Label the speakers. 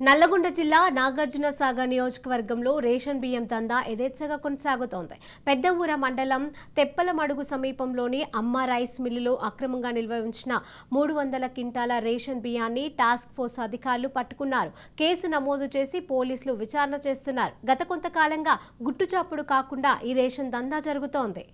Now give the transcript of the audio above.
Speaker 1: నల్లగొండ జిల్లా నాగార్జున సాగర్ నియోజకవర్గంలో రేషన్ బియ్యం దందా యథేచ్ఛగా కొనసాగుతోంది. పెద్ద ఊర మండలం తెప్పలమడుగు సమీపంలోని అమ్మ రైస్ మిల్లులో అక్రమంగా నిల్వ ఉంచిన మూడు వందల క్వింటాల రేషన్ బియ్యాన్ని టాస్క్ ఫోర్స్ అధికారులు పట్టుకున్నారు. కేసు నమోదు చేసి పోలీసులు విచారణ చేస్తున్నారు. గత కొంతకాలంగా గుట్టుచాప్పుడు కాకుండా ఈ రేషన్ దందా జరుగుతోంది.